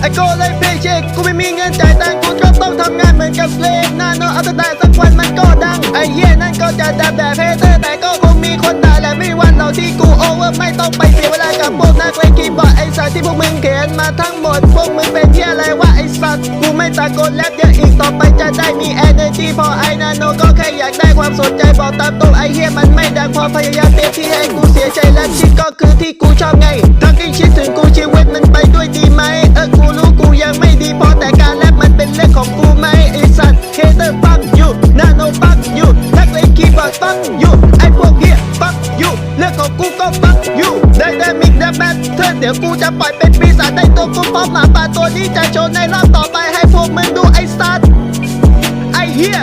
ไอโก็เลยเพย์เช็คกูไม่มีเงินจ่ายตังกูก็ต้องทำงานเหมือนกับเลนนาโนเอาแต่ได้สักวันมันก็ดัง ไอ้เหี้ยนั่นก็จะดับแบบเฮเตอร์แต่ก็คงมีคนด่าแหละไม่วันเราที่กูโอเวอร์ไม่ต้องไปเสียเวลากับพวกนักเลงคีย์บอร์ดไอ้สัตว์ที่พวกมึงเขียนมาทั้งหมดพวกมึงเป็นเหี้ยอะไรวะไอ้สัตว์กูไม่ตะโกนแลบเยอะอีกต่อไปจะได้มี energy พอไอ้นาโนก็แค่อยากได้ความสนใจบอกตามตรงไอ้เหี้ยมันไม่ดังพอพยายามเต็มที่ให้กูเสียใจและชิดก็คือที่กูชอบไงทั้งที่ชิดถึงกู ของกูก็ฟักอยู่ได้ได้มิกและแบทเธอเดี๋ยวกูจะปล่อยเป็นปีศาจในตัวกูพร้อมหมาป่าตัวนี้จะโชว์ในรอบต่อไปให้พวกมึงดูไอ้สัตว์ไอ้เหี้ย